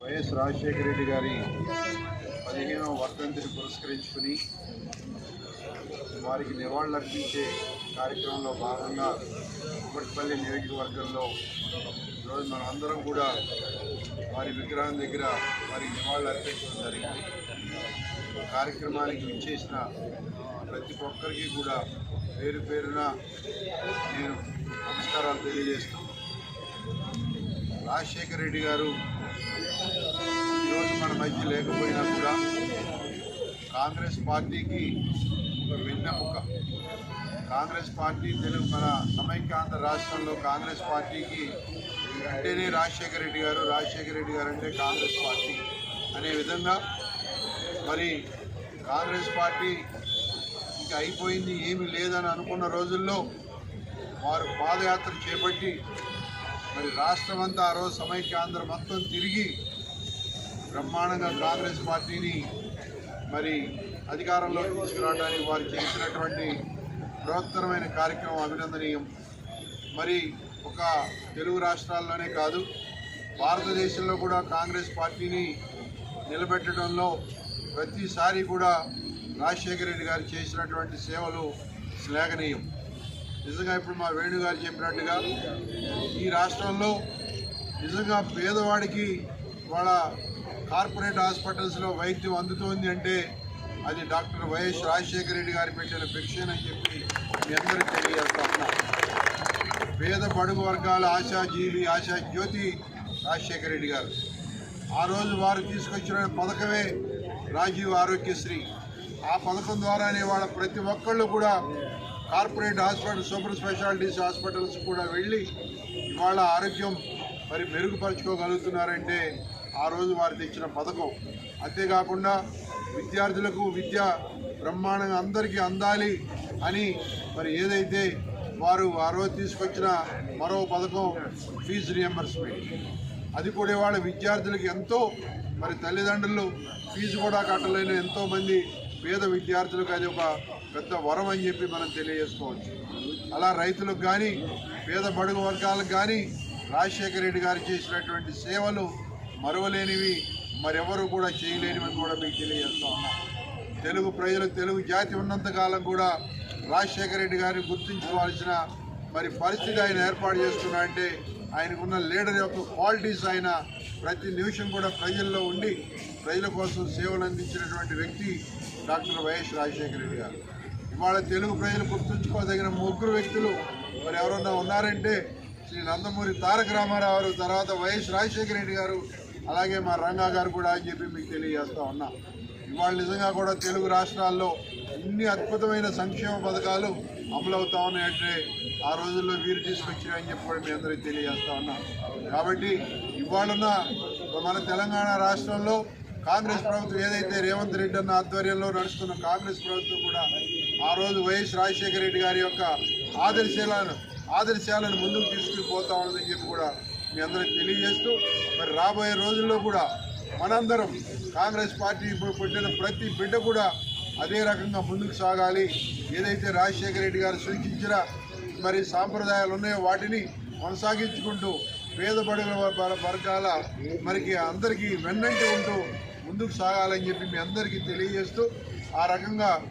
YS Rajasekhara Reddy గారి పదిహేనవ వర్ధంతిని పురస్కరించుకుని వారికి నివాళులర్పించే కార్యక్రమంలో భాగంగా కుమ్మటిపల్లి నియోజకవర్గంలో ఈరోజు మనం అందరం కూడా వారి విగ్రహం దగ్గర వారికి నివాళులు అర్పించడం జరిగింది. కార్యక్రమానికి విచ్చేసిన ప్రతి ఒక్కరికి కూడా పేరు పేరున నేను నమస్కారాలు తెలియజేస్తూ రాజశేఖర రెడ్డి గారు ఈరోజు మన మధ్య లేకపోయినా కూడా కాంగ్రెస్ పార్టీకి ఒక వెన్నెముక కాంగ్రెస్ పార్టీ తెలుగు మన సమైక్యాంధ్ర రాష్ట్రంలో కాంగ్రెస్ పార్టీకి అంటేనే రాజశేఖర రెడ్డి గారు రాజశేఖర రెడ్డి గారు అంటే కాంగ్రెస్ పార్టీ అనే విధంగా మరి కాంగ్రెస్ పార్టీ ఇంకా అయిపోయింది ఏమీ లేదని అనుకున్న రోజుల్లో వారు పాదయాత్ర చేపట్టి మరి రాష్ట్రం అంతా ఆ రోజు సమైక్యాంధ్ర మొత్తం తిరిగి బ్రహ్మాండంగా కాంగ్రెస్ పార్టీని మరి అధికారంలో తీసుకురావడానికి వారు చేసినటువంటి బృహత్తరమైన కార్యక్రమం అభినందనీయం. మరి ఒక తెలుగు రాష్ట్రాల్లోనే కాదు భారతదేశంలో కూడా కాంగ్రెస్ పార్టీని నిలబెట్టడంలో ప్రతిసారి కూడా రాజశేఖర రెడ్డి గారు చేసినటువంటి సేవలు శ్లాఘనీయం. నిజంగా ఇప్పుడు మా వేణు గారు చెప్పినట్టుగా ఈ రాష్ట్రంలో నిజంగా పేదవాడికి వాళ్ళ కార్పొరేట్ హాస్పిటల్స్లో వైద్యం అందుతోంది అంటే అది డాక్టర్ వైఎస్ రాజశేఖర రెడ్డి గారు పెట్టిన పెన్షన్ అని చెప్పి మీ అందరికీ తెలియజేస్తా పేద బడుగు వర్గాల ఆశాజీవి ఆశా జ్యోతి రాజశేఖర రెడ్డి గారు. ఆ రోజు వారు తీసుకొచ్చిన పథకమే రాజీవ్ ఆరోగ్యశ్రీ. ఆ పథకం ద్వారానే వాళ్ళ ప్రతి ఒక్కళ్ళు కూడా corporate hospital super specialities hospitals కూడా వెళ్ళి వాళ్ళ ఆరోగ్యం మరి మెరుగుపరుచుకోగలుగుతున్నారంటే ఆ రోజు వారు తెచ్చిన పథకం. అంతేకాకుండా విద్యార్థులకు విద్య బ్రహ్మాండంగా అందరికీ అందాలి అని మరి ఏదైతే వారు ఆ రోజు తీసుకొచ్చిన మరో పథకం ఫీజు రియంబర్స్మెంట్. అది కూడా వాళ్ళ విద్యార్థులకు ఎంతో మరి తల్లిదండ్రులు ఫీజు కూడా కట్టలేని ఎంతోమంది పేద విద్యార్థులకు అది ఒక పెద్ద వరం అని చెప్పి మనం తెలియజేసుకోవచ్చు. అలా రైతులకు కానీ పేద బడుగు వర్గాలకు కానీ రాజశేఖర రెడ్డి గారు చేసినటువంటి సేవలు మరవలేనివి మరెవరు కూడా చేయలేనివని కూడా మీకు తెలియజేస్తా ఉన్నాం. తెలుగు ప్రజలు తెలుగు జాతి ఉన్నంతకాలం కూడా రాజశేఖర రెడ్డి గారిని గుర్తించుకోవాల్సిన మరి పరిస్థితి ఆయన ఏర్పాటు చేసుకున్నా అంటే ఆయనకున్న లీడర్ యొక్క క్వాలిటీస్ ఆయన ప్రతి నిమిషం కూడా ప్రజల్లో ఉండి ప్రజల కోసం సేవలు అందించినటువంటి వ్యక్తి డాక్టర్ వైఎస్ రాజశేఖర రెడ్డి గారు. ఇవాళ తెలుగు ప్రజలు గుర్తుంచుకోదగిన ముగ్గురు వ్యక్తులు మరి ఎవరన్నా ఉన్నారంటే శ్రీ నందమూరి తారక రామారావు గారు తర్వాత వైఎస్ రాజశేఖర రెడ్డి గారు అలాగే మా రంగా గారు కూడా అని చెప్పి మీకు తెలియజేస్తా ఉన్నా. ఇవాళ నిజంగా కూడా తెలుగు రాష్ట్రాల్లో ఇన్ని అద్భుతమైన సంక్షేమ పథకాలు అమలవుతా ఉన్నాయంటే ఆ రోజుల్లో వీరు తీసుకొచ్చినాయని చెప్పి కూడా మీ అందరికీ తెలియజేస్తా ఉన్నా. కాబట్టి ఇవాళన్న మన తెలంగాణ రాష్ట్రంలో కాంగ్రెస్ ప్రభుత్వం ఏదైతే రేవంత్ రెడ్డి అన్న ఆధ్వర్యంలో నడుస్తున్న కాంగ్రెస్ ప్రభుత్వం కూడా ఆ రోజు వైఎస్ రాజశేఖర రెడ్డి గారి యొక్క ఆదర్శాలను ఆదర్శాలను ముందుకు తీసుకుపోతా ఉన్నదని చెప్పి కూడా మీ అందరికి తెలియజేస్తూ మరి రాబోయే రోజుల్లో కూడా మనందరం కాంగ్రెస్ పార్టీ ఇప్పుడు పుట్టిన ప్రతి బిడ్డ కూడా అదే రకంగా ముందుకు సాగాలి. ఏదైతే రాజశేఖర రెడ్డి గారు సూచించిన మరి సాంప్రదాయాలు ఉన్నాయో వాటిని కొనసాగించుకుంటూ పేద బడుగుల వర్గాల మరికి అందరికీ వెన్నంటి ఉంటూ ముందుకు సాగాలని చెప్పి మీ అందరికీ తెలియజేస్తూ ఆ రకంగా